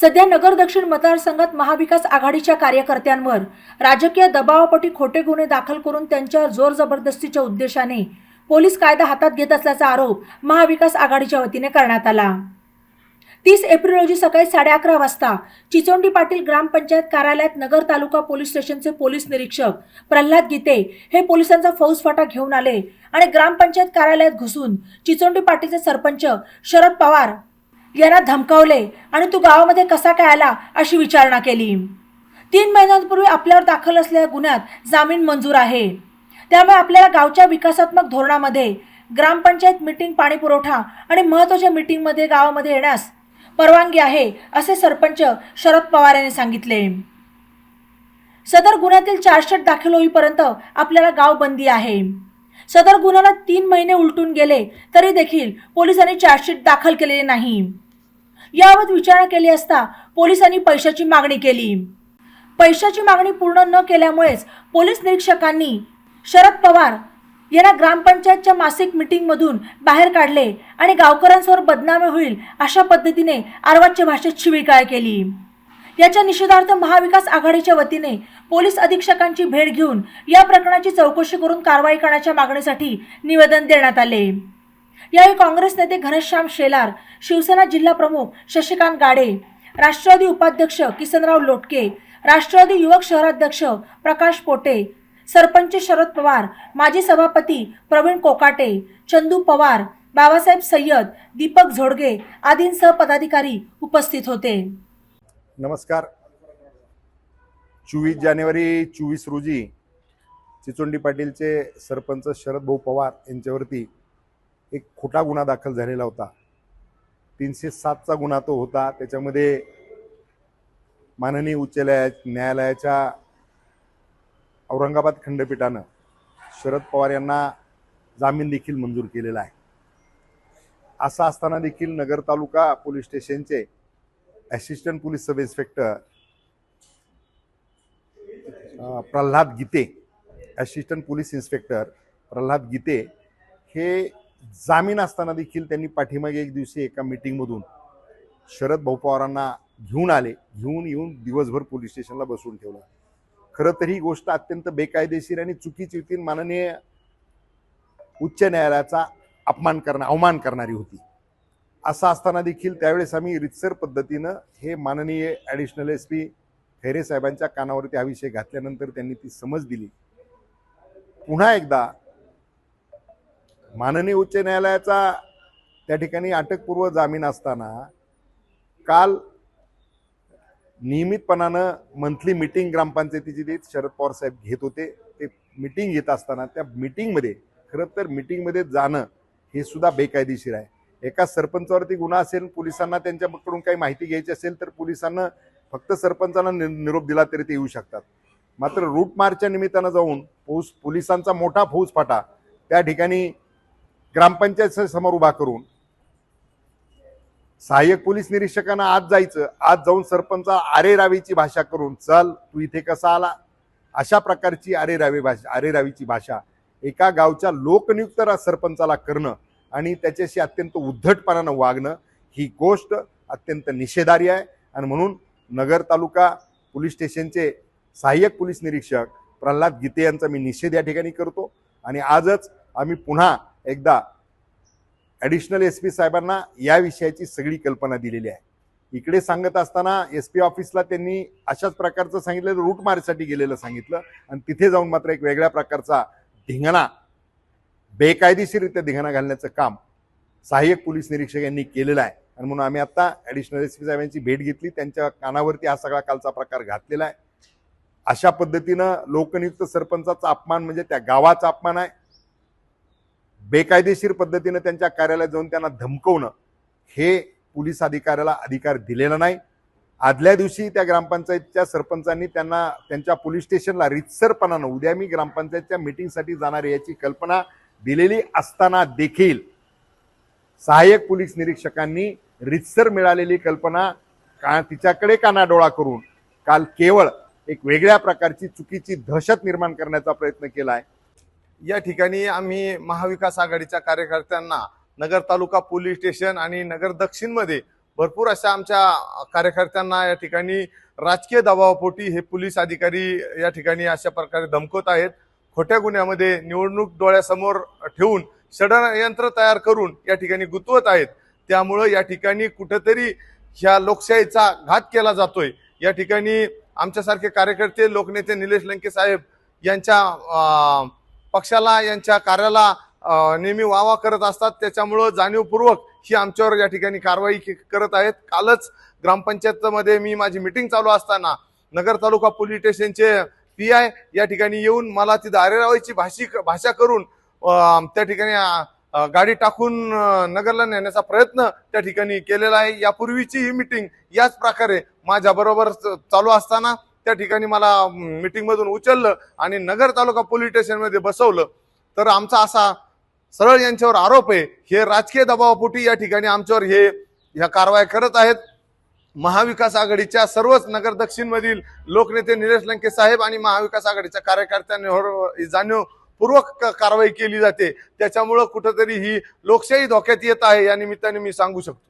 सध्या नगर दक्षिण मतदारसंघात महाविकास आघाडीच्या कार्यकर्त्यांवर राजकीय दबावापोटी खोटे गुन्हे दाखल करून त्यांच्यावर जोर जबरदस्तीच्या उद्देशाने पोलीस कायदा हातात घेत असल्याचा आरोप महाविकास आघाडीच्या वतीने करण्यात आला. तीस एप्रिल रोजी सकाळी साडे अकरा वाजता चिचोंडी पाटील ग्रामपंचायत कार्यालयात नगर तालुका पोलीस स्टेशनचे पोलीस निरीक्षक प्रल्हाद गीते हे पोलिसांचा फौजफाटा घेऊन आले आणि ग्रामपंचायत कार्यालयात घुसून चिचोंडी पाटीलचे सरपंच शरद पवार यांना धमकावले आणि तू गावामध्ये कसा काय आला अशी विचारणा केली. तीन महिन्यांपूर्वी आपल्यावर दाखल असलेल्या गुन्ह्यात जामीन मंजूर आहे. त्यामुळे आपल्याला गावच्या विकासात्मक धोरणामध्ये ग्रामपंचायत मिटिंग पाणी पुरवठा आणि महत्त्वाच्या मिटिंगमध्ये गावामध्ये येण्यास परवानगी आहे असे सरपंच शरद पवार यांनी सांगितले. सदर गुन्ह्यातील चार्जशीट दाखल होईपर्यंत आपल्याला गाव बंदी आहे. सदर गुन्ह्याला तीन महिने उलटून गेले तरी देखील पोलिसांनी चार्जशीट दाखल केलेली नाही. याबाबत विचारणा केली असता पोलिसांनी पैशाची मागणी केली. पैशाची मागणी पूर्ण न केल्यामुळेच पोलीस निरीक्षकांनी शरद पवार यांना ग्रामपंचायतच्या मासिक मिटिंगमधून बाहेर काढले आणि गावकऱ्यांसमोर बदनामी होईल अशा पद्धतीने आरवाच्या भाषेत शिविकाय केली. याच्या निषेधार्थ महाविकास आघाडीच्या वतीने पोलीस अधीक्षकांची भेट घेऊन या प्रकरणाची चौकशी करून कारवाई करण्याच्या मागणीसाठी निवेदन देण्यात आले. यावेळी काँग्रेस नेते घनश्याम शेलार शिवसेना जिल्हा प्रमुख शशिकांत गाडे राष्ट्रवादी उपाध्यक्ष किसनराव लोटके राष्ट्रवादी युवक शहराध्यक्ष प्रकाश पोटे सरपंच शरद पवार माजी सभापती प्रवीण कोकाटे चंदू पवार बाबासाहेब सय्यद दीपक झोडगे आदींसह पदाधिकारी उपस्थित होते. नमस्कार. चोवीस जानेवारी चोवीस रोजी चिचोंडी पाटीलचे सरपंच शरद भाऊ पवार यांच्यावरती एक खोटा गुन्हा दाखल झालेला होता. तीनशे सातचा गुन्हा तो होता. त्याच्यामध्ये माननीय उच्च न्यायालयाच्या औरंगाबाद खंडपीठानं शरद पवार यांना जामीन देखील मंजूर केलेला आहे. असं असताना देखील नगर तालुका पोलीस स्टेशनचे assistant police sub inspector Pralhad Gite assistant police inspector Pralhad Gite हे जामीन असताना देखील त्यांनी पाठीमागे एक दिवशी एका मिटिंगमधून शरद भाऊ पवारांना घेऊन आले घेऊन येऊन दिवसभर पोलीस स्टेशनला बसवून ठेवलं. खरं तर ही गोष्ट अत्यंत बेकायदेशीर आणि चुकीची होती माननीय उच्च न्यायालयाचा अपमान करणं अवमान करणारी होती. असं असताना देखील त्यावेळेस आम्ही रितसर पद्धतीनं हे माननीय ॲडिशनल एस पी खैरे साहेबांच्या कानावरती हा विषय घातल्यानंतर त्यांनी ती समज दिली. पुन्हा एकदा माननीय उच्च न्यायालयाचा त्या ठिकाणी अटकपूर्व जामीन असताना काल नियमितपणानं मंथली मिटिंग ग्रामपंचायतीची ते शरद पवार साहेब घेत होते. ते मिटिंग घेत असताना त्या मिटिंगमध्ये खरं तर मिटिंगमध्ये जाणं हे सुद्धा बेकायदेशीर आहे. एका सरपंचावरती गुन्हा असेल पोलिसांना त्यांच्याकडून काही माहिती घ्यायची असेल तर पोलिसांना फक्त सरपंचांना नि- निरोप दिला तरी ते येऊ शकतात. मात्र रूट मार्चच्या निमित्तानं जाऊन फौज पोलिसांचा मोठा फौजफाटा त्या ठिकाणी ग्रामपंचायत समोर उभा करून सहाय्यक पोलीस निरीक्षकांना आज जायचं आज जाऊन सरपंचा आरे रावीची भाषा करून चल तू इथे कसा आला? अशा प्रकारची आरे रावी भाषा आरे रावीची भाषा एका गावच्या लोकनियुक्त सरपंचाला करणं आणि त्याच्याशी अत्यंत उद्धटपणानं वागणं ही गोष्ट अत्यंत निषेधार्य आहे. आणि म्हणून नगर तालुका पोलीस स्टेशनचे सहाय्यक पोलीस निरीक्षक प्रल्हाद गीते यांचा मी निषेध या ठिकाणी करतो. आणि आजच आम्ही पुन्हा एकदा ॲडिशनल एस पी साहेबांना या विषयाची सगळी कल्पना दिलेली आहे. इकडे सांगत असताना एस पी ऑफिसला त्यांनी अशाच प्रकारचं सांगितलं रूट मार्चसाठी गेलेलं सांगितलं. आणि तिथे जाऊन मात्र एक वेगळ्या प्रकारचा धिंगाणा बेकायदेशीररित्या धिंगाणा घालण्याचं काम सहाय्यक पोलीस निरीक्षक यांनी केलेलं आहे. आणि म्हणून आम्ही आता ॲडिशनल एस पी साहेबांची भेट घेतली. त्यांच्या कानावरती हा सगळा कालचा प्रकार घातलेला आहे. अशा पद्धतीनं लोकनियुक्त सरपंचाचा अपमान म्हणजे त्या गावाचा अपमान आहे. बेकायदेशीर पद्धतीनं त्यांच्या कार्यालयात जाऊन त्यांना धमकवणं हे पोलीस अधिकाऱ्याला अधिकार दिलेला नाही. आदल्या दिवशी त्या ग्रामपंचायतच्या सरपंचांनी त्यांना त्यांच्या पोलीस स्टेशनला रितसरपणानं उद्या मी ग्रामपंचायतच्या मिटिंगसाठी जाणार याची कल्पना दिलेली असताना देखील सहाय्यक पोलीस निरीक्षकांनी रितसर मिळालेली कल्पना का तिच्याकडे कानाडोळा करून काल केवळ एक वेगळ्या प्रकारची चुकीची दहशत निर्माण करण्याचा प्रयत्न केला आहे या ठिकाणी आम्ही महाविकास आघाडीच्या कार्यकर्त्यांना नगर तालुका पोलीस स्टेशन आणि नगर दक्षिणमध्ये भरपूर अशा आमच्या कार्यकर्त्यांना या ठिकाणी राजकीय दबावापोटी हे पोलीस अधिकारी या ठिकाणी अशा प्रकारे धमकवत आहेत. खोट्या गुन्ह्यामध्ये निवडणूक डोळ्यासमोर ठेवून षडयंत्र तयार करून या ठिकाणी गुंतवत आहेत. त्यामुळं या ठिकाणी कुठंतरी ह्या लोकशाहीचा घात केला जातोय. या ठिकाणी आमच्यासारखे कार्यकर्ते लोकनेते निलेश लंके साहेब यांच्या पक्षाला यांच्या कार्याला नेहमी वावा करत असतात. त्याच्यामुळं जाणीवपूर्वक ही आमच्यावर या ठिकाणी कारवाई करत आहेत. कालच ग्रामपंचायतमध्ये मी माझी मिटिंग चालू असताना नगर तालुका पोलीस स्टेशनचे पी आय या ठिकाणी येऊन मला तिथं आरेरावायची भाषी भाषा करून त्या ठिकाणी गाडी टाकून नगरला नेण्याचा प्रयत्न त्या ठिकाणी केलेला आहे. यापूर्वीची ही मिटिंग याच प्रकारे माझ्याबरोबर चालू असताना त्या ठिकाणी मला मिटिंगमधून उचललं आणि नगर तालुका पोलीस स्टेशनमध्ये बसवलं. तर आमचा असा सरळ यांच्यावर आरोप आहे हे राजकीय दबावापोटी या ठिकाणी आमच्यावर हे ह्या कारवाया करत आहेत. महाविकास आघाडीच्या सर्वच नगर दक्षिणमधील लोकनेते निलेश लंके साहेब आणि महाविकास आघाडीच्या कार्यकर्त्यांवर जाणीवपूर्वक कारवाई केली जाते. त्याच्यामुळं कुठंतरी ही लोकशाही धोक्यात येत आहे या निमित्ताने मी सांगू शकतो.